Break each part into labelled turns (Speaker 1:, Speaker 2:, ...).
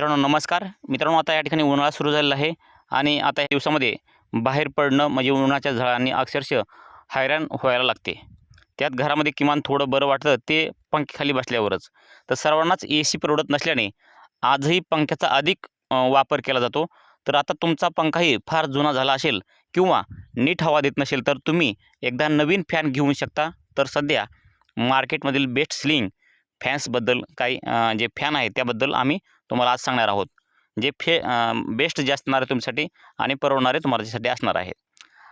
Speaker 1: मित्रांनो नमस्कार. मित्रांनो आता या ठिकाणी उन्हाळा सुरू झालेला आहे आणि आता या दिवसामध्ये बाहेर पडणं म्हणजे उन्हाच्या झळांनी अक्षरशः हैराण व्हायला लागते. त्यात घरामध्ये किमान थोडं बरं वाटतं ते पंख्याखाली बसल्यावरच. तर सर्वांनाच ए सी परवडत नसल्याने आजही पंख्याचा अधिक वापर केला जातो. तर आता तुमचा पंखाही फार जुना झाला असेल किंवा नीट हवा देत नसेल तर तुम्ही एकदा नवीन फॅन घेऊ शकता. तर सध्या मार्केटमधील बेस्ट स्लिंग फॅन्सबद्दल काही जे फॅन आहे त्याबद्दल आम्ही तुम्हाला आज सांगणार आहोत. जे फे बेस्ट जे असणार आहे तुमच्यासाठी आणि परवडणारे तुम्हाच्यासाठी असणार आहे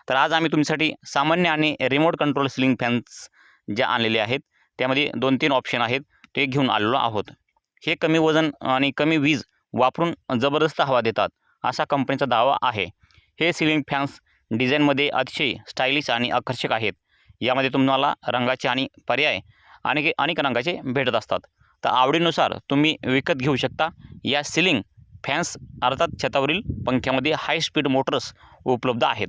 Speaker 1: तर आज आम्ही तुमच्यासाठी सामान्य आणि रिमोट कंट्रोल सिलिंग फॅन्स जे आणलेले आहेत त्यामध्ये दोन तीन ऑप्शन आहेत ते घेऊन आलेलो आहोत. हे कमी वजन आणि कमी वीज वापरून जबरदस्त हवा देतात असा कंपनीचा दावा आहे. हे सिलिंग फॅन्स डिझाईनमध्ये अतिशय स्टायलिश आणि आकर्षक आहेत. यामध्ये तुम्हाला रंगाचे आणि पर्याय आणि अनेक रंगाचे भेटत असतात. तर आवडीनुसार तुम्ही विकत घेऊ शकता. या सिलिंग फॅन्स अर्थात छतावरील पंख्यामध्ये हाय स्पीड मोटर्स उपलब्ध आहेत.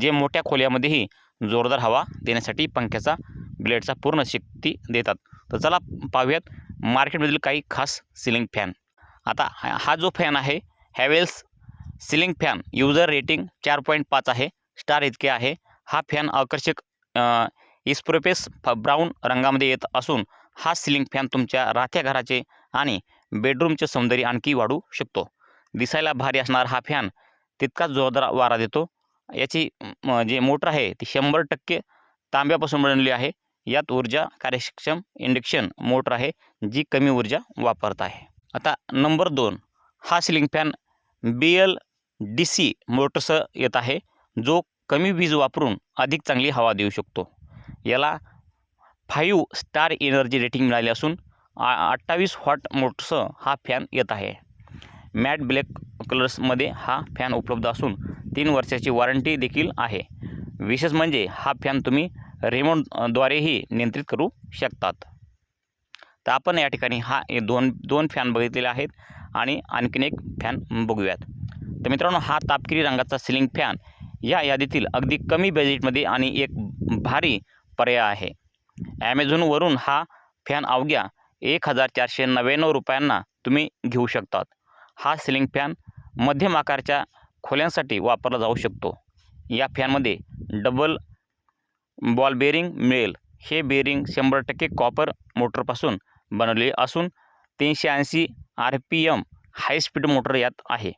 Speaker 1: जे मोठ्या खोल्यामध्येही जोरदार हवा देण्यासाठी पंख्याचा ब्लेडचा पूर्ण शक्ती देतात. तर चला पाहूयात मार्केटमधील काही खास सिलिंग फॅन आता हा हा जो फॅन आहे Havells ceiling fan user rating चार पॉईंट पाच आहे स्टार इतके आहे. हा फॅन आकर्षक इस्प्रोपेस फ ब्राऊन रंगामध्ये येत असून हा सिलिंग फॅन तुमच्या राहत्या घराचे आणि बेडरूमचे सौंदर्य आणखी वाढू शकतो. दिसायला भारी असणारा हा फॅन तितकाच जोरदार वारा देतो. याची जे मोटर आहे ती शंभर टक्के तांब्यापासून बनवली आहे. यात ऊर्जा कार्यक्षम इंडक्शन मोटर आहे जी कमी ऊर्जा वापरत आहे. आता नंबर दोन हा ceiling fan B L D C मोटरसह येत आहे जो कमी वीज वापरून अधिक चांगली हवा देऊ शकतो. याला फाईव्ह स्टार एनर्जी रेटिंग मिळाली असून आ अठ्ठावीस हॉट मोटरसह हा फॅन येत आहे. मॅट ब्लॅक कलर्समध्ये हा फॅन उपलब्ध असून तीन वर्षाची वॉरंटी देखील आहे. विशेष म्हणजे हा फॅन तुम्ही रिमोटद्वारेही नियंत्रित करू शकतात. तर आपण या ठिकाणी हा दोन दोन फॅन बघितलेले आहेत आणि आणखीन एक फॅन बघूयात. तर मित्रांनो हा तापकिरी रंगाचा सिलिंग फॅन या यादीतील अगदी कमी बजेटमध्ये आणि एक भारी पर्याय आहे. ॲमेझॉनवरून हा फॅन अवघ्या एक हजार चारशे नव्याण्णव रुपयांना तुम्ही घेऊ शकतात. हा सिलिंग फॅन मध्यम आकारच्या खोल्यांसाठी वापरला जाऊ शकतो. या फॅनमध्ये डबल बॉल बेरिंग मिळेल. हे बेरिंग शंभर टक्के कॉपर मोटरपासून बनवले असून तीनशे ऐंशी R P M high speed motor यात आहे.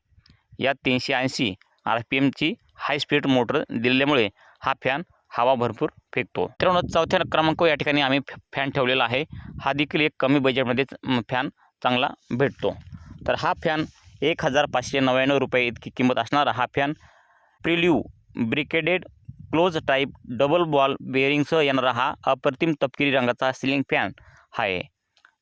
Speaker 1: यात तीनशे ऐंशी आर पी एमची हाय स्पीड मोटर दिल्यामुळे हा फॅन हवा भरपूर फेकतो. मित्रांनो चौथ्या क्रमांक या ठिकाणी आम्ही फॅन ठेवलेला आहे. हा देखील एक कमी बजेटमध्येच फॅन चांगला भेटतो. तर हा फॅन एक हजार पाचशे नव्याण्णव रुपये इतकी किंमत असणारा. हा fan prelubricated close type double ball बेअरिंगसह येणारा हा अप्रतिम तपकिरी रंगाचा सिलिंग फॅन आहे.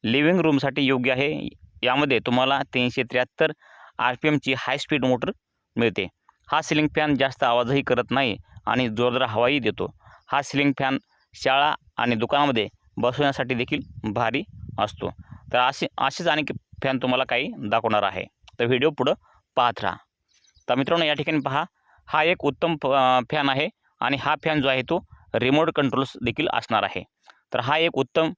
Speaker 1: लिव्हिंग रूमसाठी योग्य आहे. यामध्ये तुम्हाला तीनशे त्र्याहत्तर आर पी एमची हाय स्पीड मोटर मिळते. हा सिलिंग फॅन जास्त आवाजही करत नाही. आणि जोरदार हवाही देतो. हा सिलिंग फॅन शाळा आणि दुकानामध्ये बसवण्यासाठी देखील भारी असतो. तर असे असेच अनेक फॅन तुम्हाला काही दाखवणार आहे. तर व्हिडिओ पुढं पाहत राहा. तर मित्रांनो या ठिकाणी पहा हा एक उत्तम फॅन आहे आणि हा फॅन जो आहे तो रिमोट कंट्रोल्स देखील असणार आहे. तर हा एक उत्तम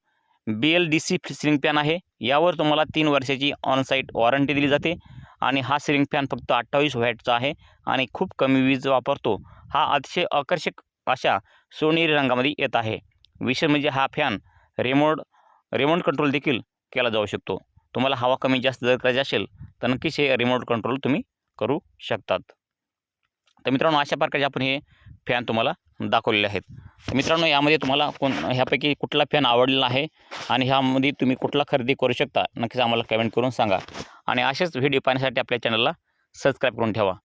Speaker 1: B L D C ceiling fan आहे. यावर तुम्हाला तीन वर्षाची ऑनसाईट वॉरंटी दिली जाते आणि हा सिलिंग फॅन फक्त अठ्ठावीस व्हॅटचा आहे आणि खूप कमी वीज वापरतो. हा अतिशय आकर्षक अशा सोनेरी रंगामध्ये येत आहे. विशेष म्हणजे हा फॅन रिमोट रिमोट कंट्रोल देखील केला जाऊ शकतो. तुम्हाला हवा कमी जास्त जर करायची असेल तर नक्कीच हे रिमोट कंट्रोल तुम्ही करू शकतात. तर मित्रांनो अशा प्रकारचे आपण हे फॅन तुम्हाला दाखवलेले आहेत. तर मित्रांनो यामध्ये तुम्हाला कोण ह्यापैकी कुठला फॅन आवडलेला आहे आणि ह्यामध्ये तुम्ही कुठला खरेदी करू शकता नक्कीच आम्हाला कमेंट करून सांगा. आणि असेच व्हिडिओ पाहण्यासाठी आपल्या चॅनलला सबस्क्राईब करून ठेवा.